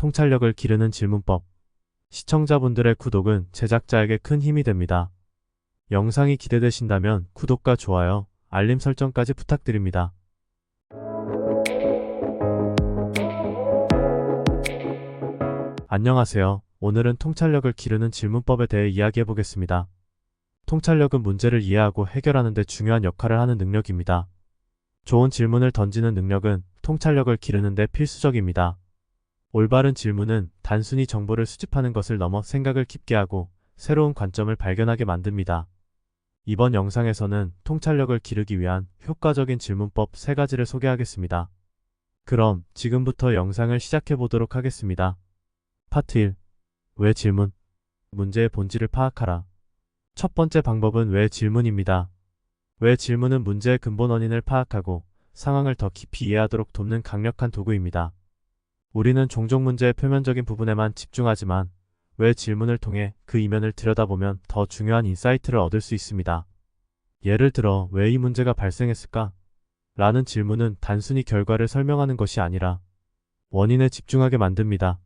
통찰력을 기르는 질문법. 시청자분들의 구독은 제작자에게 큰 힘이 됩니다. 영상이 기대되신다면 구독과 좋아요, 알림 설정까지 부탁드립니다. 안녕하세요. 오늘은 통찰력을 기르는 질문법에 대해 이야기해 보겠습니다. 통찰력은 문제를 이해하고 해결하는 데 중요한 역할을 하는 능력입니다. 좋은 질문을 던지는 능력은 통찰력을 기르는 데 필수적입니다. 올바른 질문은 단순히 정보를 수집하는 것을 넘어 생각을 깊게 하고 새로운 관점을 발견하게 만듭니다. 이번 영상에서는 통찰력을 기르기 위한 효과적인 질문법 3가지를 소개하겠습니다. 그럼 지금부터 영상을 시작해 보도록 하겠습니다. 파트 1. 왜 질문? 문제의 본질을 파악하라. 첫 번째 방법은 왜 질문입니다. 왜 질문은 문제의 근본 원인을 파악하고 상황을 더 깊이 이해하도록 돕는 강력한 도구입니다. 우리는 종종 문제의 표면적인 부분에만 집중하지만 왜 질문을 통해 그 이면을 들여다보면 더 중요한 인사이트를 얻을 수 있습니다. 예를 들어 왜 이 문제가 발생했을까? 라는 질문은 단순히 결과를 설명하는 것이 아니라 원인에 집중하게 만듭니다.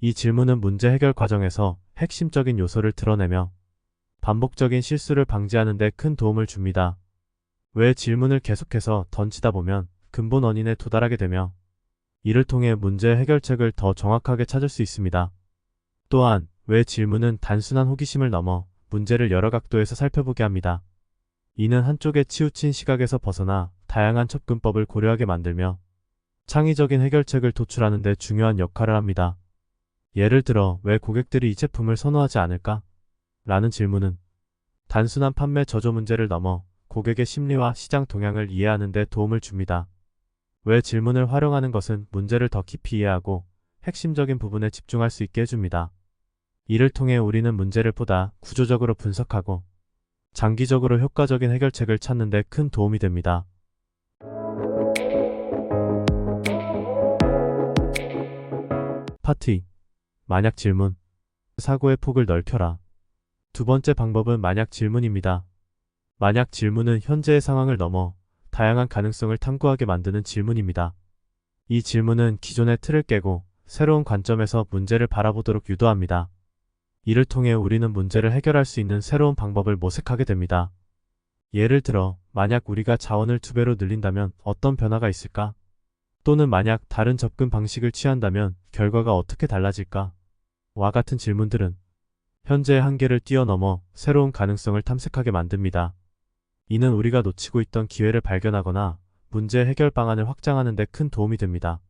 이 질문은 문제 해결 과정에서 핵심적인 요소를 드러내며 반복적인 실수를 방지하는 데 큰 도움을 줍니다. 왜 질문을 계속해서 던지다 보면 근본 원인에 도달하게 되며 이를 통해 문제 해결책을 더 정확하게 찾을 수 있습니다. 또한 왜 질문은 단순한 호기심을 넘어 문제를 여러 각도에서 살펴보게 합니다. 이는 한쪽에 치우친 시각에서 벗어나 다양한 접근법을 고려하게 만들며 창의적인 해결책을 도출하는 데 중요한 역할을 합니다. 예를 들어 왜 고객들이 이 제품을 선호하지 않을까? 라는 질문은 단순한 판매 저조 문제를 넘어 고객의 심리와 시장 동향을 이해하는 데 도움을 줍니다. 왜 질문을 활용하는 것은 문제를 더 깊이 이해하고 핵심적인 부분에 집중할 수 있게 해줍니다. 이를 통해 우리는 문제를 보다 구조적으로 분석하고 장기적으로 효과적인 해결책을 찾는 데 큰 도움이 됩니다. 2. 만약 질문. 사고의 폭을 넓혀라. 두 번째 방법은 만약 질문입니다. 만약 질문은 현재의 상황을 넘어 다양한 가능성을 탐구하게 만드는 질문입니다. 이 질문은 기존의 틀을 깨고 새로운 관점에서 문제를 바라보도록 유도합니다. 이를 통해 우리는 문제를 해결할 수 있는 새로운 방법을 모색하게 됩니다. 예를 들어, 만약 우리가 자원을 두 배로 늘린다면 어떤 변화가 있을까? 또는 만약 다른 접근 방식을 취한다면 결과가 어떻게 달라질까? 와 같은 질문들은 현재의 한계를 뛰어넘어 새로운 가능성을 탐색하게 만듭니다. 이는 우리가 놓치고 있던 기회를 발견하거나 문제 해결 방안을 확장하는 데 큰 도움이 됩니다.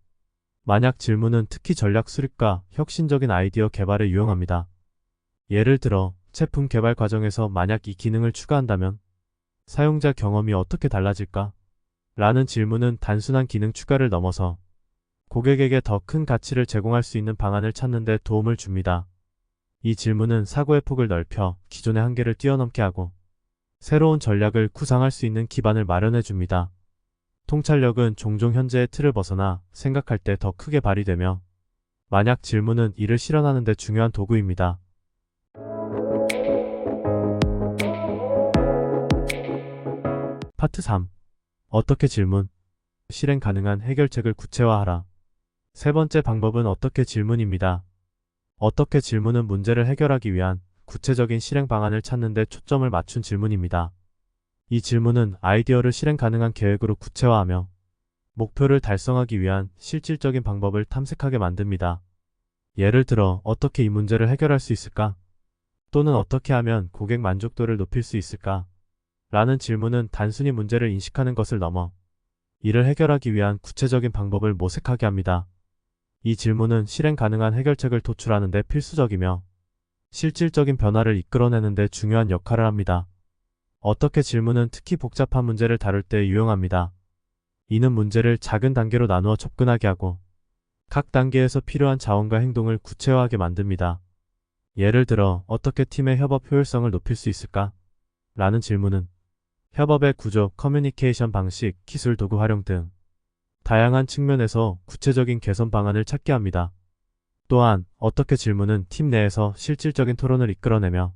만약 질문은 특히 전략 수립과 혁신적인 아이디어 개발에 유용합니다. 예를 들어 제품 개발 과정에서 만약 이 기능을 추가한다면 사용자 경험이 어떻게 달라질까? 라는 질문은 단순한 기능 추가를 넘어서 고객에게 더 큰 가치를 제공할 수 있는 방안을 찾는 데 도움을 줍니다. 이 질문은 사고의 폭을 넓혀 기존의 한계를 뛰어넘게 하고 새로운 전략을 구상할 수 있는 기반을 마련해 줍니다. 통찰력은 종종 현재의 틀을 벗어나 생각할 때 더 크게 발휘되며 만약 질문은 이를 실현하는 데 중요한 도구입니다. 파트 3. 어떻게 질문? 실행 가능한 해결책을 구체화하라. 세 번째 방법은 어떻게 질문입니다. 어떻게 질문은 문제를 해결하기 위한 구체적인 실행 방안을 찾는 데 초점을 맞춘 질문입니다. 이 질문은 아이디어를 실행 가능한 계획으로 구체화하며 목표를 달성하기 위한 실질적인 방법을 탐색하게 만듭니다. 예를 들어 어떻게 이 문제를 해결할 수 있을까? 또는 어떻게 하면 고객 만족도를 높일 수 있을까? 라는 질문은 단순히 문제를 인식하는 것을 넘어 이를 해결하기 위한 구체적인 방법을 모색하게 합니다. 이 질문은 실행 가능한 해결책을 도출하는 데 필수적이며 실질적인 변화를 이끌어내는 데 중요한 역할을 합니다. 어떻게 질문은 특히 복잡한 문제를 다룰 때 유용합니다. 이는 문제를 작은 단계로 나누어 접근하게 하고 각 단계에서 필요한 자원과 행동을 구체화하게 만듭니다. 예를 들어 어떻게 팀의 협업 효율성을 높일 수 있을까? 라는 질문은 협업의 구조, 커뮤니케이션 방식, 기술 도구 활용 등 다양한 측면에서 구체적인 개선 방안을 찾게 합니다. 또한 어떻게 질문은 팀 내에서 실질적인 토론을 이끌어내며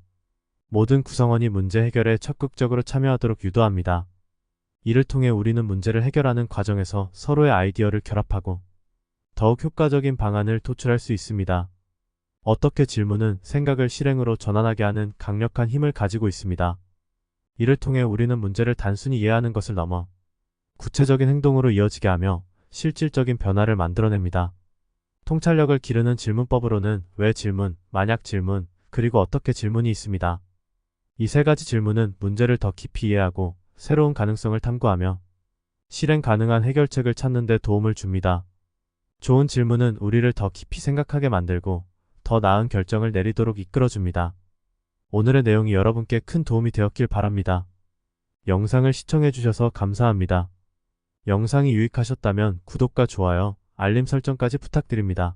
모든 구성원이 문제 해결에 적극적으로 참여하도록 유도합니다. 이를 통해 우리는 문제를 해결하는 과정에서 서로의 아이디어를 결합하고 더욱 효과적인 방안을 도출할 수 있습니다. 어떻게 질문은 생각을 실행으로 전환하게 하는 강력한 힘을 가지고 있습니다. 이를 통해 우리는 문제를 단순히 이해하는 것을 넘어 구체적인 행동으로 이어지게 하며 실질적인 변화를 만들어냅니다. 통찰력을 기르는 질문법으로는 왜 질문, 만약 질문, 그리고 어떻게 질문이 있습니다. 이 세 가지 질문은 문제를 더 깊이 이해하고 새로운 가능성을 탐구하며 실행 가능한 해결책을 찾는 데 도움을 줍니다. 좋은 질문은 우리를 더 깊이 생각하게 만들고 더 나은 결정을 내리도록 이끌어줍니다. 오늘의 내용이 여러분께 큰 도움이 되었길 바랍니다. 영상을 시청해주셔서 감사합니다. 영상이 유익하셨다면 구독과 좋아요, 알림 설정까지 부탁드립니다.